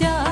যাই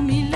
mil